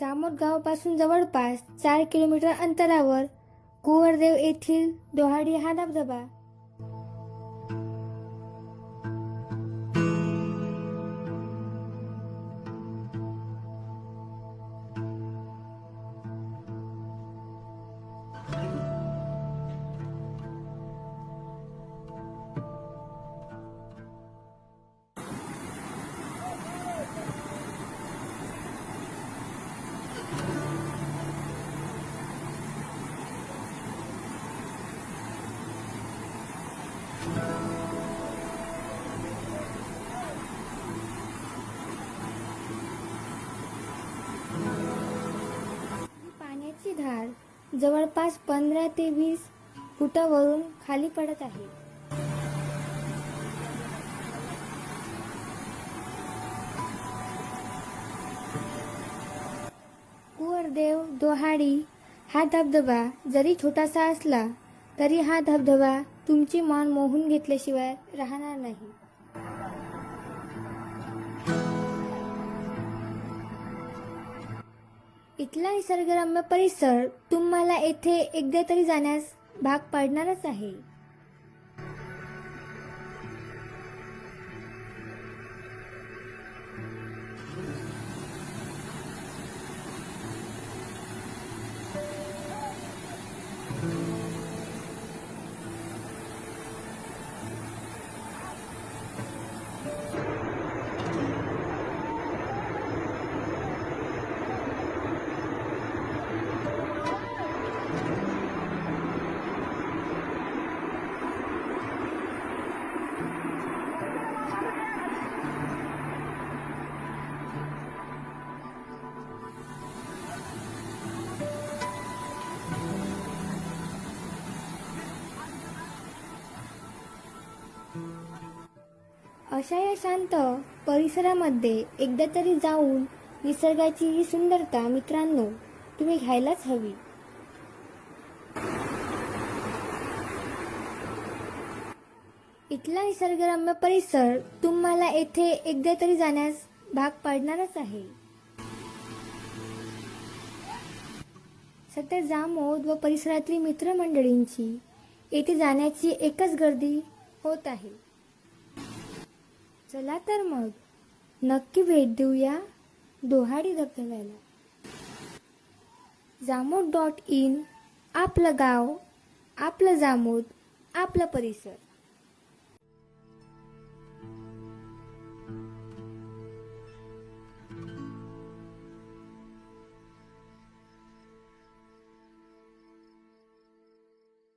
जामोद गावापासून जवळपास चार किलोमीटर अंतरावर कुवरदेव येथील दोहाडी हा धबधबा जवळपास पंधरा ते वीस फुटावरून खाली पडत आहे. कुवरदेव दोहाडी हा धबधबा जरी छोटासा असला तरी हा धबधबा तुमची मन मोहून घेतल्याशिवाय राहणार नाही. इथला निसर्गरम्य परिसर तुम्हाला येथे एकदा तरी जाण्यास भाग पाडणारच आहे. अशा या शांत परिसरामध्ये एकदा तरी जाऊन निसर्गाची ही सुंदरता मित्रांनो तुम्ही घ्यायलाच हवी. इथला निसर्गरम्य परिसर तुम्हाला येथे एकदा तरी जाण्यास भाग पाडणारच आहे. सध्या जामोद व परिसरातील मित्रमंडळींची येथे जाण्याची एकच गर्दी होत आहे. चला तर मग. नक्की भेट देऊया दोहाडी धबधब्याला. जामोद डॉट इन आपलं गाव आपलं जामोद आपला परिसर.